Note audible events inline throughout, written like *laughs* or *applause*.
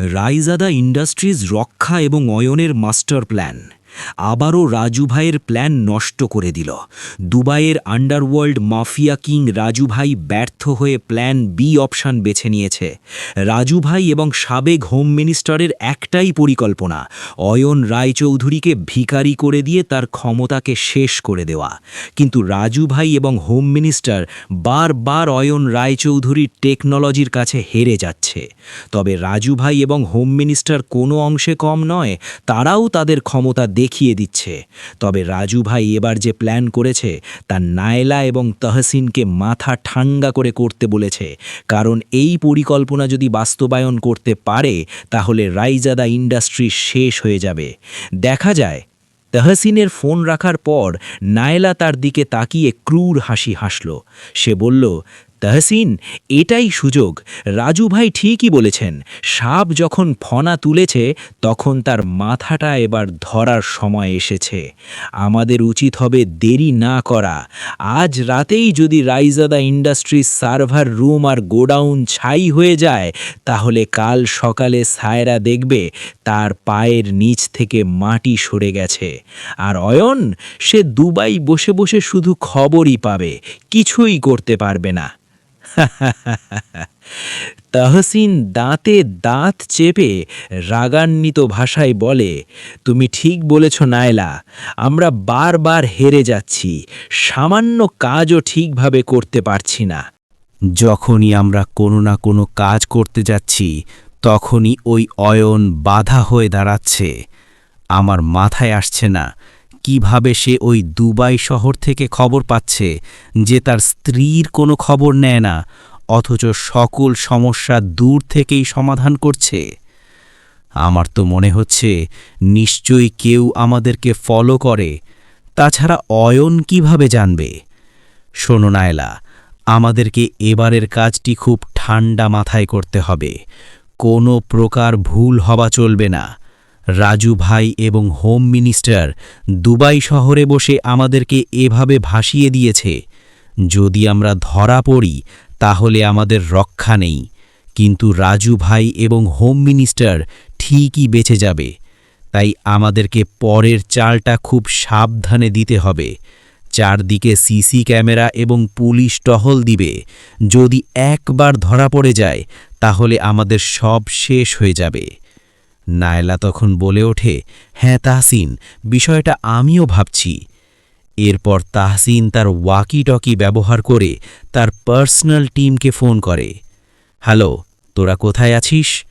Raizada industries রক্ষা এবং অয়নের মাস্টার প্ল্যান। আবারও রাজু ভাইয়ের প্ল্যান নষ্ট করে দিল। দুবাইয়ের আন্ডারওয়ার্ল্ড মাফিয়া কিং রাজু ভাই ব্যর্থ হয়ে প্ল্যান বি অপশান বেছে নিয়েছে। রাজু ভাই এবং সাবেক হোম মিনিস্টারের একটাই পরিকল্পনা, অয়ন রায়চৌধুরীকে ভিখারি করে দিয়ে তার ক্ষমতাকে শেষ করে দেওয়া। কিন্তু রাজু ভাই এবং হোম মিনিস্টার বারবার অয়ন রায়চৌধুরীর টেকনোলজির কাছে হেরে যাচ্ছে। তবে রাজু ভাই এবং হোম মিনিস্টার কোনো অংশে কম নয়, তারাও তাদের ক্ষমতা দেখিয়ে দিচ্ছে। তবে রাজু ভাই এবার যে প্ল্যান করেছে, তা নায়লা এবং তহসিনকে মাথা ঠাঙ্গা করে করতে বলেছে। কারণ এই পরিকল্পনা যদি বাস্তবায়ন করতে পারে, তাহলে রাইজাদা ইন্ডাস্ট্রি শেষ হয়ে যাবে। দেখা যায়, তহসিনের ফোন রাখার পর নায়লা তার দিকে তাকিয়ে ক্রূর হাসি হাসল। সে বলল তহসিন, এটাই সুযোগ। রাজু ভাই ঠিকই বলেছেন, সাপ যখন ফনা তুলেছে, তখন তার মাথাটা এবার ধরার সময় এসেছে। আমাদের উচিত হবে দেরি না করা। আজ রাতেই যদি রাইজাদা ইন্ডাস্ট্রিজ সার্ভার রুম আর গোডাউন ছাই হয়ে যায়, তাহলে কাল সকালে সায়রা দেখবে তার পায়ের নিচ থেকে মাটি সরে গেছে। আর অয়ন, সে দুবাই বসে বসে শুধু খবরই পাবে, কিছুই করতে পারবে না। *laughs* তহসিন দাঁতে দাঁত চেপে রাগান্বিত ভাষায় বলে, তুমি ঠিক বলেছ নায়লা, আমরা বারবার হেরে যাচ্ছি, সামান্য কাজও ঠিকভাবে করতে পারছি না। যখনই আমরা কোনো না কোনো কাজ করতে যাচ্ছি, তখনই ওই অয়ন বাধা হয়ে দাঁড়াচ্ছে, আমার মাথায় আসছে না কীভাবে সে ওই দুবাই শহর থেকে খবর পাচ্ছে যে তার স্ত্রীর কোনো খবর নেয় না, অথচ সকল সমস্যা দূর থেকেই সমাধান করছে? আমার তো মনে হচ্ছে নিশ্চয়ই কেউ আমাদেরকে ফলো করে। তাছাড়া অয়ন কীভাবে জানবে? শোনো নায়লা, আমাদেরকে এবারের কাজটি খুব ঠান্ডা মাথায় করতে হবে। কোনো প্রকার ভুল হওয়া চলবে না। রাজু ভাই এবং হোম মিনিস্টার দুবাই শহরে বসে আমাদেরকে এভাবে ভাসিয়ে দিয়েছে। যদি আমরা ধরা পড়ি, তাহলে আমাদের রক্ষা নেই। কিন্তু রাজু ভাই এবং হোম মিনিস্টার ঠিকই বেঁচে যাবে। তাই আমাদেরকে পরের চালটা খুব সাবধানে দিতে হবে। চারদিকে সিসি ক্যামেরা এবং পুলিশ টহল দিবে। যদি একবার ধরা পড়ে যায়, তাহলে আমাদের সব শেষ হয়ে যাবে। নায়লা তখন বলে ওঠে হ্যাঁ তাহসিন, বিষয়টা আমিও ভাবছি। এরপর তাহসিন তার ওয়াকি টকি ব্যবহার করে তার পার্সোনাল টিমকে ফোন করে। হ্যালো তোরা কোথায় আছিস?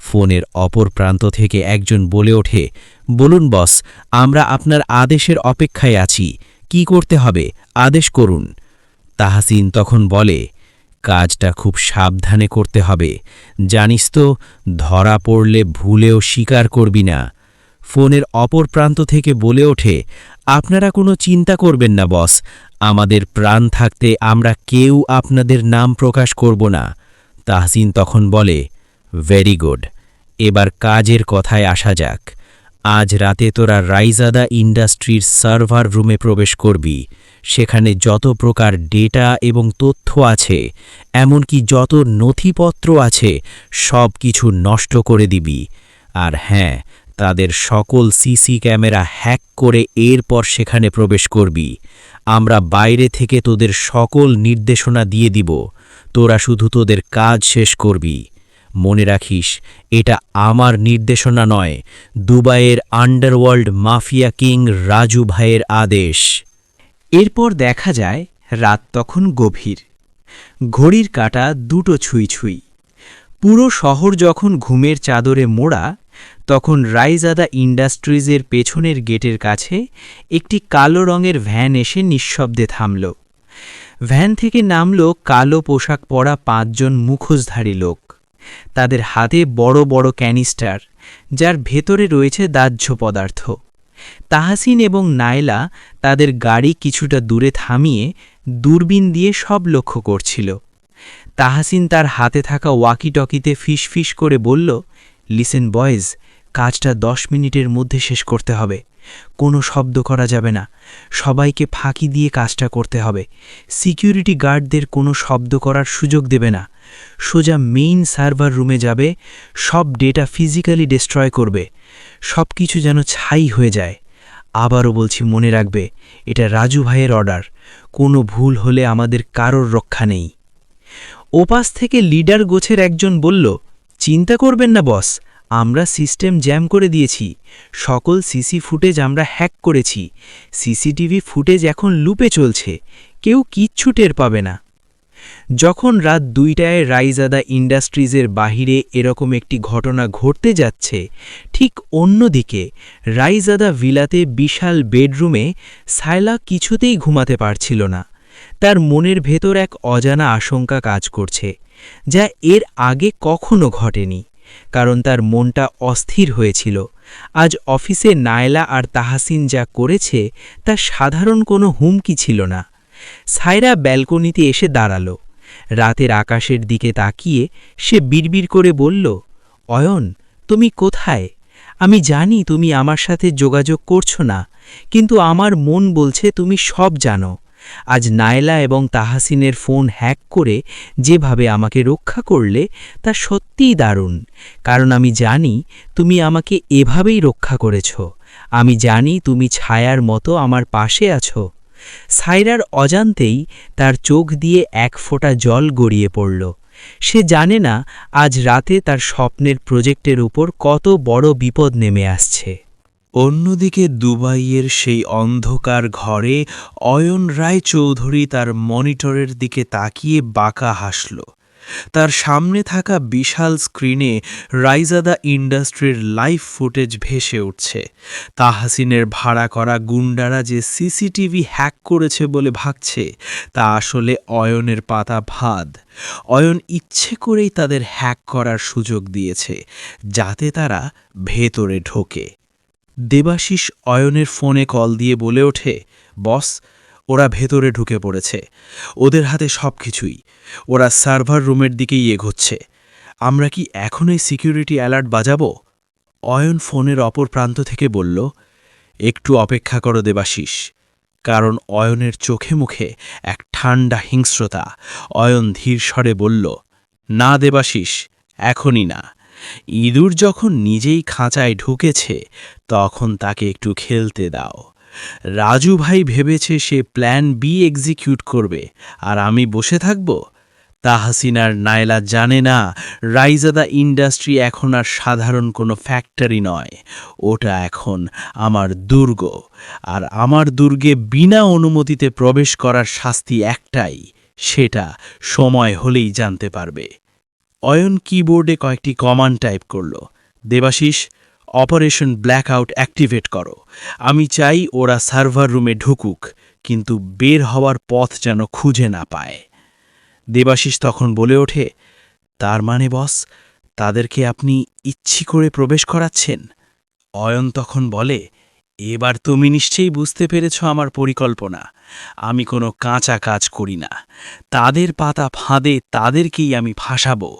ফোনের অপর প্রান্ত থেকে একজন বলে ওঠে, বলুন বস আমরা আপনার আদেশের অপেক্ষায় আছি। কি করতে হবে? আদেশ করুন। তাহাসিন তখন বলে কাজটা খুব সাবধানে করতে হবে। জানিস তো, ধরা পড়লে ভুলেও স্বীকার করবি না। ফোনের অপর প্রান্ত থেকে বলে ওঠে, আপনারা কোনো চিন্তা করবেন না, বস। আমাদের প্রাণ থাকতে আমরা কেউ আপনাদের নাম প্রকাশ করব না। তাহসিন তখন বলে ভেরি গুড এবার কাজের কথায় আসা যাক। আজ রাতে তোরা রাইজাদা ইন্ডাস্ট্রির সার্ভার রুমে প্রবেশ করবি। সেখানে যত প্রকার ডেটা এবং তথ্য আছে, এমনকি যত নথিপত্র আছে, সব কিছু নষ্ট করে দিবি। আর হ্যাঁ তাদের সকল সিসি ক্যামেরা হ্যাক করে এরপর সেখানে প্রবেশ করবি। আমরা বাইরে থেকে তোদের সকল নির্দেশনা দিয়ে দিব। তোরা শুধু তোদের কাজ শেষ করবি। মনে রাখিস, এটা আমার নির্দেশনা নয়, দুবাইয়ের আন্ডারওয়ার্ল্ড মাফিয়া কিং রাজু ভাইয়ের আদেশ। এরপর দেখা যায়, রাত তখন গভীর। ঘড়ির কাটা দুটো ছুঁই ছুঁই। পুরো শহর যখন ঘুমের চাদরে মোড়া, তখন রাইজাদা ইন্ডাস্ট্রিজের পেছনের গেটের কাছে একটি কালো রঙের ভ্যান এসে নিঃশব্দে থামল। ভ্যান থেকে নামল কালো পোশাক পরা পাঁচজন মুখোশধারী লোক। তাদের হাতে বড় বড় ক্যানিস্টার, যার ভেতরে রয়েছে দাহ্য পদার্থ। তাহাসিন এবং নায়লা তাদের গাড়ি কিছুটা দূরে থামিয়ে দূরবীন দিয়ে সব লক্ষ্য করছিল। তাহাসিন তার হাতে থাকা ওয়াকিটকিতে ফিস করে বলল, লিসেন বয়েজ, কাজটা দশ মিনিটের মধ্যে শেষ করতে হবে। কোনো শব্দ করা যাবে না। সবাইকে ফাঁকি দিয়ে কাজটা করতে হবে। সিকিউরিটি গার্ডদের কোনো শব্দ করার সুযোগ দেবে না। সোজা মেইন সার্ভার রুমে যাবে, সব ডেটা ফিজিক্যালি ডিস্ট্রয় করবে, সব কিছু যেন ছাই হয়ে যায়। আবারও বলছি, মনে রাখবে, এটা রাজু ভাইয়ের অর্ডার কোনো ভুল হলে আমাদের কারোর রক্ষা নেই। ওপাশ থেকে লিডার গোছের একজন বলল, চিন্তা করবেন না বস আমরা সিস্টেম জ্যাম করে দিয়েছি, সকল সিসি ফুটেজ আমরা হ্যাক করেছি সিসিটিভি ফুটেজ এখন লুপে চলছে, কেউ কিচ্ছু টের পাবে না। যখন রাত দুইটায় রাইজাদা ইন্ডাস্ট্রিজের বাহিরে এরকম একটি ঘটনা ঘটতে যাচ্ছে, ঠিক অন্যদিকে রাইজাদা ভিলাতে বিশাল বেডরুমে সায়লা কিছুতেই ঘুমাতে পারছিল না। তার মনের ভেতর এক অজানা আশঙ্কা কাজ করছে, যা এর আগে কখনো ঘটেনি, কারণ তার মনটা অস্থির হয়েছিল। আজ অফিসে নায়লা আর তাহাসিন যা করেছে তা সাধারণ কোনো হুমকি ছিল না। সায়রা ব্যালকনিতে এসে দাঁড়াল। রাতের আকাশের দিকে তাকিয়ে সে বিড়বিড় করে বলল, অয়ন, তুমি কোথায়? আমি জানি তুমি আমার সাথে যোগাযোগ করছ না, কিন্তু আমার মন বলছে তুমি সব জানো। আজ নায়লা এবং তাহাসিনের ফোন হ্যাক করে যেভাবে আমাকে রক্ষা করলে তা সত্যিই দারুণ, কারণ আমি জানি তুমি আমাকে এভাবেই রক্ষা করেছ। আমি জানি তুমি ছায়ার মতো আমার পাশে আছো। সাইরার অজান্তেই তার চোখ দিয়ে এক ফোঁটা জল গড়িয়ে পড়ল। সে জানে না আজ রাতে তার স্বপ্নের প্রজেক্টের উপর কত বড় বিপদ নেমে আসছে। অন্যদিকে দুবাইয়ের সেই অন্ধকার ঘরে অয়ন রায় চৌধুরী তার মনিটরের দিকে তাকিয়ে বাঁকা হাসল। তার সামনে থাকা বিশাল স্ক্রিনে রাইজাদা ইন্ডাস্ট্রির লাইভ ফুটেজ ভেসে উঠছে। তাহাসিনের ভাড়া করা গুন্ডারা যে সিসিটিভি হ্যাক করেছে বলে ভাবছে, তা আসলে অয়নের পাতা ভাদ অয়ন ইচ্ছে করেই তাদের হ্যাক করার সুযোগ দিয়েছে, যাতে তারা ভেতরে ঢোকে। দেবাশিস অয়নের ফোনে কল দিয়ে বলে ওঠে, বস ওরা ভেতরে ঢুকে পড়েছে। ওদের হাতে সব কিছুই ওরা সার্ভার রুমের দিকেই এগোচ্ছে। আমরা কি এখনই সিকিউরিটি অ্যালার্ট বাজাবো? অয়ন ফোনের অপর প্রান্ত থেকে বলল, একটু অপেক্ষা করো দেবাশিস। কারণ অয়নের চোখে মুখে এক ঠান্ডা হিংস্রতা। অয়ন ধীর স্বরে বলল, না দেবাশিস, এখনই না। ইঁদুর যখন নিজেই খাঁচায় ঢুকেছে, তখন তাকে একটু খেলতে দাও। রাজু ভাই ভেবেছে সে প্ল্যান বি এক্সিকিউট করবে। আর আমি বসে থাকব? তাহাসিনার নায়লা জানে না, রাইজাদা ইন্ডাস্ট্রি এখন আর সাধারণ কোনো ফ্যাক্টরি নয়। ওটা এখন আমার দুর্গ। আর আমার দুর্গে বিনা অনুমতিতে প্রবেশ করার শাস্তি একটাই, সেটা সময় হলেই জানতে পারবে। অয়ন কিবোর্ডে কয়েকটি কমান্ড টাইপ করল। দেবাশিস অপারেশন ব্ল্যাকআউট অ্যাক্টিভেট করো। আমি চাই ওরা সার্ভার রুমে ঢুকুক, কিন্তু বের হওয়ার পথ যেন খুঁজে না পায়। দেবাশিস তখন বলে ওঠে, তার মানে বস, তাদেরকে আপনি ইচ্ছি করে প্রবেশ করাচ্ছেন? অয়ন তখন বলে, এবার তুমি নিশ্চয়ই বুঝতে পেরেছ আমার পরিকল্পনা। আমি কোনো কাঁচা কাজ করি না। তাদের পাতা ফাঁদে তাদেরকেই আমি ফাঁসাবো।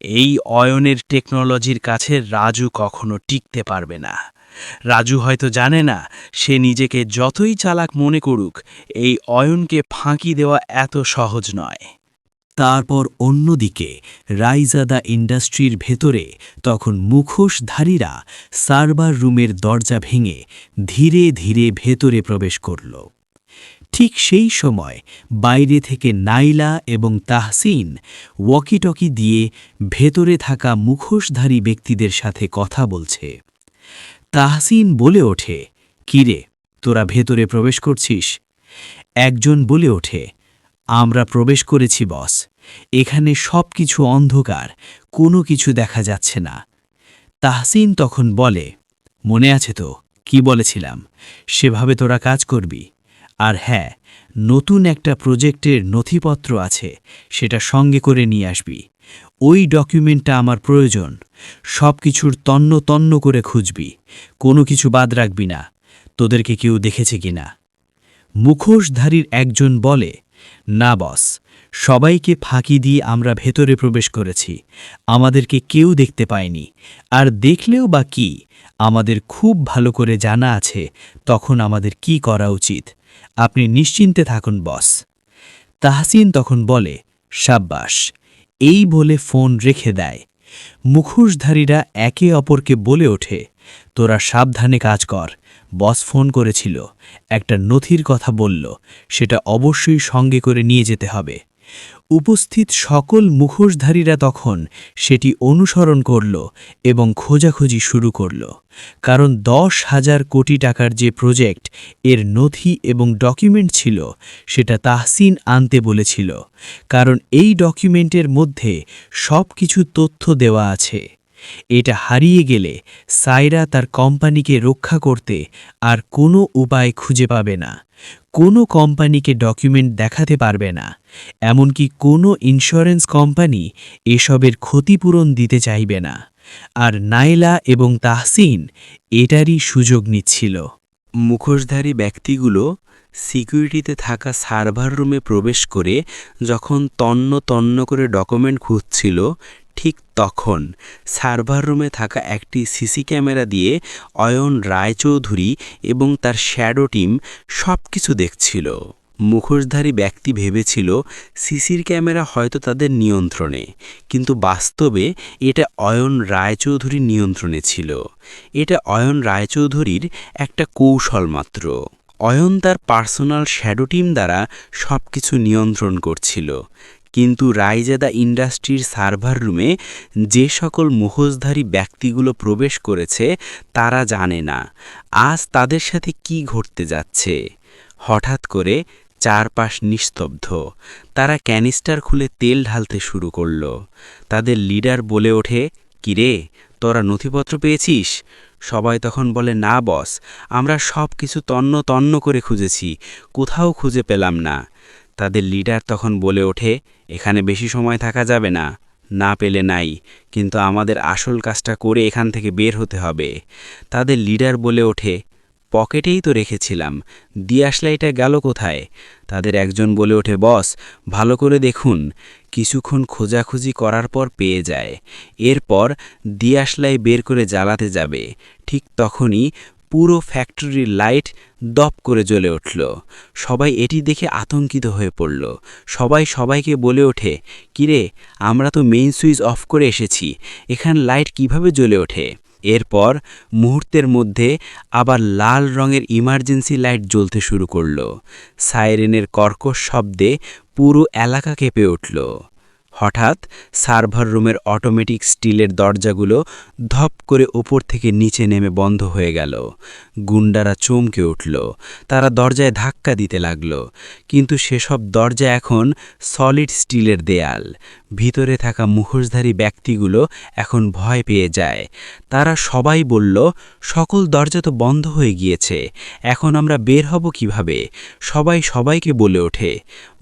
এই অয়নের টেকনোলজির কাছে রাজু কখনো টিকতে পারবে না। রাজু হয়তো জানে না, সে নিজেকে যতই চালাক মনে করুক, এই অয়নকে ফাঁকি দেওয়া এত সহজ নয়। তারপর অন্যদিকে, রাইজাদা ইন্ডাস্ট্রির ভেতরে তখন মুখোশধারীরা সার্ভার রুমের দরজা ভেঙে ধীরে ধীরে ভেতরে প্রবেশ করল। ঠিক সেই সময় বাইরে থেকে নাইলা এবং তাহসিন ওয়াকিটকি দিয়ে ভেতরে থাকা মুখোশধারী ব্যক্তিদের সাথে কথা বলছে। তাহসিন বলে ওঠে কিরে তোরা ভেতরে প্রবেশ করছিস? একজন বলে ওঠে, আমরা প্রবেশ করেছি, বস। এখানে সব কিছু অন্ধকার, কোনো কিছু দেখা যাচ্ছে না। তাহসিন তখন বলে, মনে আছে তো, কি বলেছিলাম? সেভাবে তোরা কাজ করবি? আর হ্যাঁ নতুন একটা প্রজেক্টের নথিপত্র আছে, সেটা সঙ্গে করে নিয়ে আসবি। ওই ডকুমেন্টটা আমার প্রয়োজন। সব কিছুর তন্ন তন্ন করে খুঁজবি। কোনো কিছু বাদ রাখবি না। তোদেরকে কেউ দেখেছে কিনা? মুখোশধারীর একজন বলে, না, বস। সবাইকে ফাঁকি দিয়ে আমরা ভেতরে প্রবেশ করেছি। আমাদেরকে কেউ দেখতে পায়নি। আর দেখলেও বা কি? আমাদের খুব ভালো করে জানা আছে, তখন আমাদের কি করা উচিত? আপনি নিশ্চিন্তে থাকুন, বস। তাহসিন তখন বলে, সাব্বাস, এই বলে ফোন রেখে দেয়। মুখোশধারীরা একে অপরকে বলে ওঠে, তোরা সাবধানে কাজ কর। বস ফোন করেছিল। একটা নথির কথা বলল, সেটা অবশ্যই সঙ্গে করে নিয়ে যেতে হবে। উপস্থিত সকল মুখোশধারীরা তখন সেটি অনুসরণ করল এবং খোঁজাখুঁজি শুরু করল। কারণ দশ হাজার কোটি টাকার যে প্রজেক্ট, এর নথি এবং ডকুমেন্ট ছিল, সেটা তাহসিন আনতে বলেছিল। কারণ এই ডকুমেন্টের মধ্যে সব কিছু তথ্য দেওয়া আছে। এটা হারিয়ে গেলে সাইরা তার কোম্পানিকে রক্ষা করতে আর কোনো উপায় খুঁজে পাবে না। কোনো কোম্পানিকে ডকুমেন্ট দেখাতে পারবে না। এমনকি কোনো ইন্স্যুরেন্স কোম্পানি এসবের ক্ষতিপূরণ দিতে চাইবে না। আর নাইলা এবং তাহসিন এটারই সুযোগ নিচ্ছিল। মুখোশধারী ব্যক্তিগুলো সিকিউরিটিতে থাকা সার্ভার রুমে প্রবেশ করে যখন তন্ন তন্ন করে ডকুমেন্ট খুঁজছিল ঠিক তখন সার্ভার রুমে থাকা একটি সিসি ক্যামেরা দিয়ে অয়ন রায়চৌধুরী এবং তার শ্যাডো টিম সব কিছু দেখছিল। মুখোশধারী ব্যক্তি ভেবেছিল সিসির ক্যামেরা হয়তো তাদের নিয়ন্ত্রণে, কিন্তু বাস্তবে এটা অয়ন রায়চৌধুরীর নিয়ন্ত্রণে ছিল। এটা অয়ন রায়চৌধুরীর একটা কৌশল মাত্র। অয়ন তার পার্সোনাল শ্যাডো টিম দ্বারা সব কিছু নিয়ন্ত্রণ করছিল। কিন্তু রাইজাদা ইন্ডাস্ট্রির সার্ভার রুমে যে সকল মুখোশধারী ব্যক্তিগুলো প্রবেশ করেছে, তারা জানে না। আজ তাদের সাথে কি ঘটতে যাচ্ছে? হঠাৎ করে চারপাশ নিস্তব্ধ। তারা ক্যানিস্টার খুলে তেল ঢালতে শুরু করল। তাদের লিডার বলে ওঠে, কিরে, তোরা নথিপত্র পেয়েছিস? সবাই তখন বলে, না, বস, আমরা সব কিছু তন্ন তন্ন করে খুঁজেছি। কোথাও খুঁজে পেলাম না। তাদের লিডার তখন বলে ওঠে, এখানে বেশি সময় থাকা যাবে না না পেলে নাই, কিন্তু আমাদের আসল কাজটা করে এখান থেকে বের হতে হবে। তাদের লিডার বলে ওঠে, পকেটেই তো রেখেছিলাম, দিয়ে আসলে এটা গেল কোথায়? তাদের একজন বলে ওঠে, বস, ভালো করে দেখুন, কিছুক্ষণ খোঁজাখুঁজি করার পর পেয়ে যায়, এরপর দিয়াশলাই বের করে জ্বালাতে যাবে, ঠিক তখনই পুরো ফ্যাক্টরির লাইট দপ করে জ্বলে উঠল। সবাই এটি দেখে আতঙ্কিত হয়ে পড়ল। সবাই সবাইকে বলে ওঠে, কিরে, আমরা তো মেইন সুইচ অফ করে এসেছি, এখান লাইট কীভাবে জ্বলে ওঠে? এরপর মুহূর্তের মধ্যে আবার লাল রঙের ইমার্জেন্সি লাইট জ্বলতে শুরু করল। সাইরেনের কর্কশ শব্দে পুরো এলাকা কেঁপে উঠল। হঠাৎ সার্ভার রুমের অটোমেটিক স্টিলের দরজাগুলো ধপ করে ওপর থেকে নিচে নেমে বন্ধ হয়ে গেল। গুন্ডারা চমকে উঠল। তারা দরজায় ধাক্কা দিতে লাগল। কিন্তু সেসব দরজা এখন সলিড স্টিলের দেয়াল। ভিতরে থাকা মুখোশধারী ব্যক্তিগুলো এখন ভয় পেয়ে যায়। তারা সবাই বলল, সকল দরজা তো বন্ধ হয়ে গিয়েছে। এখন আমরা বের হব কীভাবে? সবাই সবাইকে বলে ওঠে,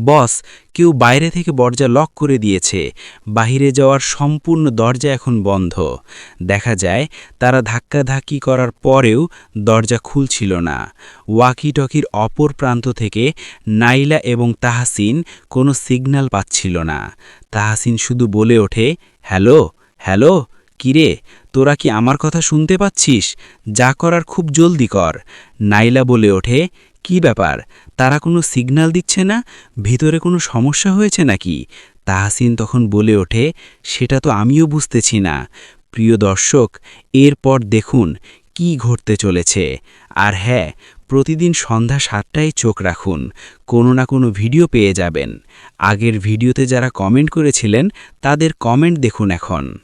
বস কেউ বাইরে থেকে দরজা লক করে দিয়েছে। বাহিরে যাওয়ার সম্পূর্ণ দরজা এখন বন্ধ। দেখা যায়, তারা ধাক্কাধাক্কি করার পরেও দরজা খুলছিল না। ওয়াকি টকির অপর প্রান্ত থেকে নাইলা এবং তাহাসিন কোনো সিগন্যাল পাচ্ছিল না। তাহাসিন শুধু বলে ওঠে, হ্যালো হ্যালো, কিরে, তোরা কি আমার কথা শুনতে পাচ্ছিস? যা করার খুব জলদি কর। নাইলা বলে ওঠে, কি ব্যাপার? তারা কোনো সিগন্যাল দিচ্ছে না? ভিতরে কোনো সমস্যা হয়েছে নাকি? তাহাসিন তখন বলে ওঠে, সেটা তো আমিও বুঝতেছি না। প্রিয় দর্শক, এরপর দেখুন কি ঘটতে চলেছে। আর হ্যাঁ প্রতিদিন সন্ধ্যা সাতটায় চোখ রাখুন। কোনো না কোনো ভিডিও পেয়ে যাবেন। আগের ভিডিওতে যারা কমেন্ট করেছিলেন, তাদের কমেন্ট দেখুন এখন।